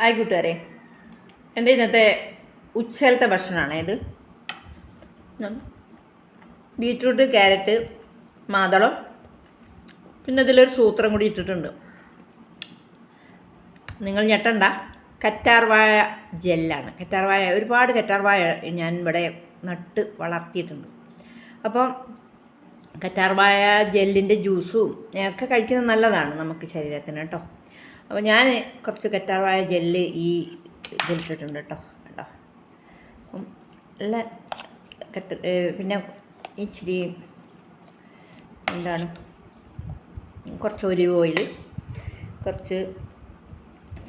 Hi കൂട്ടുകാരെ. എന്റെ ഇന്നത്തെ ഉച്ചലത്തെ ഭക്ഷണമാണ് ഇത്. ബീറ്റ്റൂട്ട് ക്യാരറ്റ് മാതളം. പിന്നെ ഇതിലൊരു സൂത്രം കൂടി ഇട്ടിട്ടുണ്ട്. നിങ്ങൾ ഞെട്ടണ്ട. കറ്റാർവാഴ ജെല്ലാണ്. കറ്റാർവാഴ ഒരുപാട് കറ്റാർവാഴ ഞാൻ ഇവിടെ നട്ട് വളർത്തിയിട്ടുണ്ട്. അപ്പം കറ്റാർവാഴ ജെല്ലിന്റെ ജ്യൂസും ഒക്കെ കഴിക്കുന്നത് നല്ലതാണ് നമുക്ക് ശരീരത്തിന് കേട്ടോ. അപ്പോൾ ഞാൻ കുറച്ച് കറ്റാർവായ ജെല്ല് ഈ ഇതിലിട്ടിട്ടുണ്ട് കേട്ടോ. കേട്ടോ അപ്പം നല്ല കറ്റ പിന്നെ ഇച്ചിരി എന്താണ്? കുറച്ച് ഒലിവ് ഓയിൽ കുറച്ച്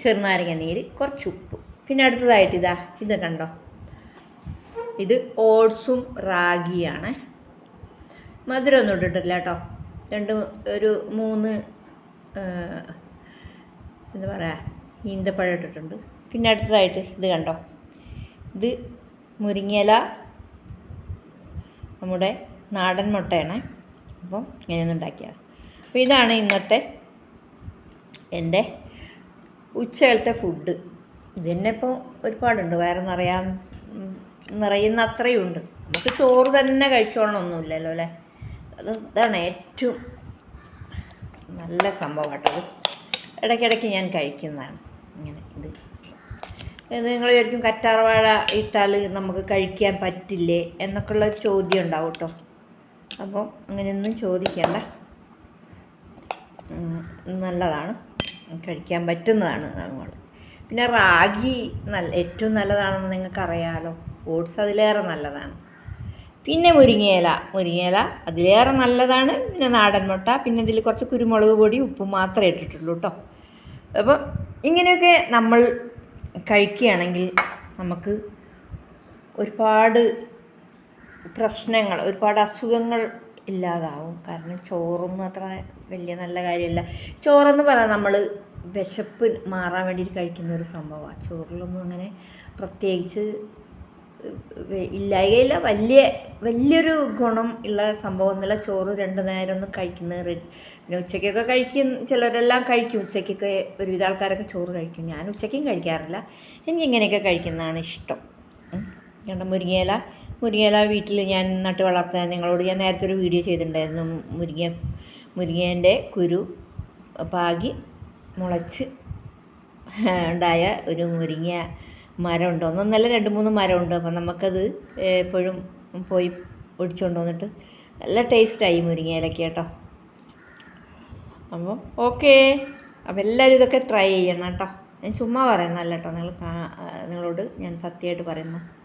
ചെറുനാരങ്ങ നീര് കുറച്ച് ഉപ്പ്. പിന്നെ അടുത്തതായിട്ട് ഇതാ ഇത് കണ്ടോ? ഇത് ഓട്സും റാഗിയാണ്. മധുരമൊന്നും ഇട്ടിട്ടില്ല കേട്ടോ. രണ്ട് ഒരു മൂന്ന് എന്താ പറയുക ഈന്തപ്പഴം ഇട്ടിട്ടുണ്ട്. പിന്നെ അടുത്തതായിട്ട് ഇത് കണ്ടോ? ഇത് മുരിങ്ങയില നമ്മുടെ നാടൻ മുട്ടയാണ്. അപ്പം ഇങ്ങനെയൊന്നും ഉണ്ടാക്കിയത് അപ്പോൾ ഇതാണ് ഇന്നത്തെ എന്റെ ഉച്ചകാലത്തെ ഫുഡ്. ഇതന്നെ തന്നെ ഇപ്പോൾ ഒരുപാടുണ്ട്. വയറ് നിറയാൻ നിറയുന്ന അത്രയും ഉണ്ട്. നമുക്ക് ചോറ് തന്നെ കഴിച്ചോളണമൊന്നുമില്ലല്ലോ അല്ലേ? അത് ഇതാണ് ഏറ്റവും നല്ല സംഭവം കേട്ടത് ഇടയ്ക്കിടയ്ക്ക് ഞാൻ കഴിക്കുന്നതാണ്. ഇങ്ങനെ ഇത്. ഇത് നിങ്ങൾ വിചാരിക്കും കറ്റാർവാഴ ഇട്ടാൽ നമുക്ക് കഴിക്കാൻ പറ്റില്ലേ എന്നൊക്കെയുള്ള ഒരു ചോദ്യം ഉണ്ടാവും കേട്ടോ അപ്പം അങ്ങനെയൊന്നും ചോദിക്കേണ്ട. നല്ലതാണ്. കഴിക്കാൻ പറ്റുന്നതാണ് നമ്മൾ പിന്നെ റാഗി നല്ല ഏറ്റവും നല്ലതാണെന്ന് നിങ്ങൾക്കറിയാലോ. ഓട്സ് അതിലേറെ നല്ലതാണ്. പിന്നെ മുരിങ്ങയില. മുരിങ്ങയില അതിലേറെ നല്ലതാണ്. പിന്നെ നാടൻ മുട്ട പിന്നെ ഇതിൽ കുറച്ച് കുരുമുളക് പൊടി ഉപ്പും മാത്രമേ ഇട്ടിട്ടുള്ളൂ കേട്ടോ അപ്പോൾ ഇങ്ങനെയൊക്കെ നമ്മൾ കഴിക്കുകയാണെങ്കിൽ നമുക്ക് ഒരുപാട് പ്രശ്നങ്ങൾ ഒരുപാട് അസുഖങ്ങൾ ഇല്ലാതാവും. കാരണം ചോറൊന്നും അത്ര വലിയ നല്ല കാര്യമല്ല. ചോറെന്ന് പറയാൻ നമ്മൾ വിശപ്പ് മാറാൻ വേണ്ടിയിട്ട് കഴിക്കുന്ന ഒരു സംഭവമാണ്. ചോറിലൊന്നും അങ്ങനെ പ്രത്യേകിച്ച് ഇല്ലായ്കയില്ല വലിയ വലിയൊരു ഗുണം ഉള്ള സംഭവം എന്നുള്ള ചോറ് രണ്ട് നേരം ഒന്നും കഴിക്കുന്നത് പിന്നെ ഉച്ചയ്ക്കൊക്കെ കഴിക്കും ചിലരെല്ലാം കഴിക്കും. ഉച്ചയ്ക്കൊക്കെ ഒരുവിധ ആൾക്കാരൊക്കെ ചോറ് കഴിക്കും. ഞാൻ ഉച്ചയ്ക്കും കഴിക്കാറില്ല. എനിക്ക് ഇങ്ങനെയൊക്കെ കഴിക്കുന്നതാണ് ഇഷ്ടം. ഞങ്ങളുടെ മുരിങ്ങയില മുരിങ്ങയില വീട്ടിൽ ഞാൻ നട്ട് വളർത്താൻ നിങ്ങളോട് ഞാൻ നേരത്തെ ഒരു വീഡിയോ ചെയ്തിട്ടുണ്ടായിരുന്നു. മുരിങ്ങ മുരിങ്ങേന്റെ കുരു പാകി മുളച്ച് ഉണ്ടായ ഒരു മുരിങ്ങ മരമുണ്ട്. ഒന്നൊന്നല്ല രണ്ട് മൂന്ന് മരമുണ്ട്. അപ്പം നമുക്കത് എപ്പോഴും പോയി ഒടിച്ചുകൊണ്ട് വന്നിട്ട് നല്ല ടേസ്റ്റായി മുരിങ്ങയിലൊക്കെ കേട്ടോ. അപ്പോൾ ഓക്കേ. അപ്പോൾ എല്ലാവരും ഇതൊക്കെ ട്രൈ ചെയ്യണം കേട്ടോ. ഞാൻ ചുമ്മാ പറയുന്നതല്ല കേട്ടോ. നിങ്ങൾ നിങ്ങളോട് ഞാൻ സത്യമായിട്ട് പറയുന്നു.